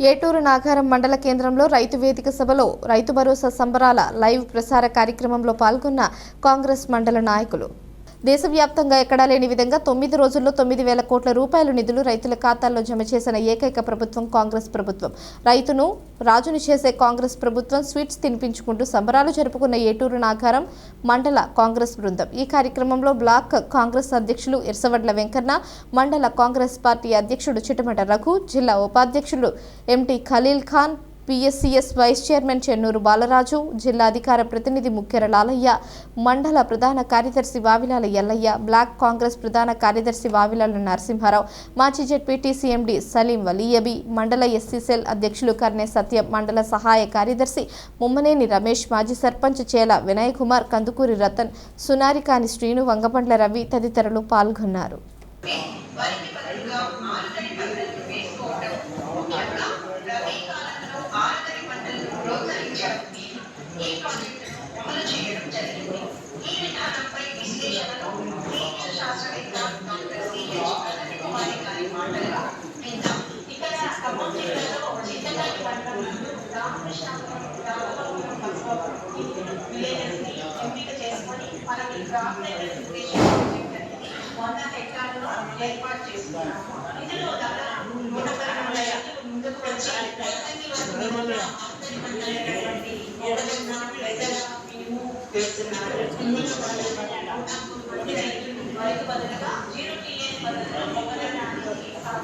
ఏటూరు నాగారం మండల కేంద్రంలో రైతు వేదిక సభలో రైతు భరోసా సంబరాల లైవ్ ప్రసార కార్యక్రమంలో పాల్గొన్న కాంగ్రెస్ మండల నాయకులు. దేశవ్యాప్తంగా ఎక్కడా లేని విధంగా తొమ్మిది రోజుల్లో తొమ్మిది వేల కోట్ల రూపాయల నిధులు రైతుల ఖాతాల్లో జమ చేసిన ఏకైక ప్రభుత్వం కాంగ్రెస్ ప్రభుత్వం. రైతును రాజును చేసే కాంగ్రెస్ ప్రభుత్వం స్వీట్స్ తినిపించుకుంటూ సంబరాలు జరుపుకున్న ఏటూరు నాగారం మండల కాంగ్రెస్ బృందం. ఈ కార్యక్రమంలో బ్లాక్ కాంగ్రెస్ అధ్యక్షులు ఇర్సవడ్ల వెంకన్న మండల కాంగ్రెస్ పార్టీ అధ్యక్షుడు చిటమట రఘు జిల్లా ఉపాధ్యక్షులు MT Khalil Khan PSCS vice chairman Chennuru Balaraju జిల్లా అధికార ప్రతినిధి ముఖ్యర లాలయ్య మండల ప్రధాన కార్యదర్శి వావిలాల ఎల్లయ్య బ్లాక్ కాంగ్రెస్ ప్రధాన కార్యదర్శి వావిలాల నరసింహారావు మాజీ జెడ్పీటీసీ సలీం వలీయబి మండల ఎస్సీ సెల్ అధ్యక్షులు కర్నే సత్యం మండల సహాయ కార్యదర్శి ముమ్మనేని రమేష్ మాజీ సర్పంచ్ చేల వినయ్ కుమార్ కందుకూరి రతన్ సునారికాని శ్రీను వంగపండ్ల రవి తదితరులు పాల్గొన్నారు. ఏర్పాటు చేసుకున్నాము ఇందులో దాదాపు నూట పదకొండు ముందుకు వచ్చి రైతాంగి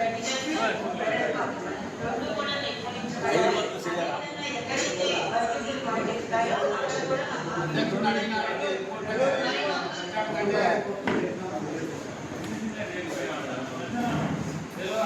ఐదు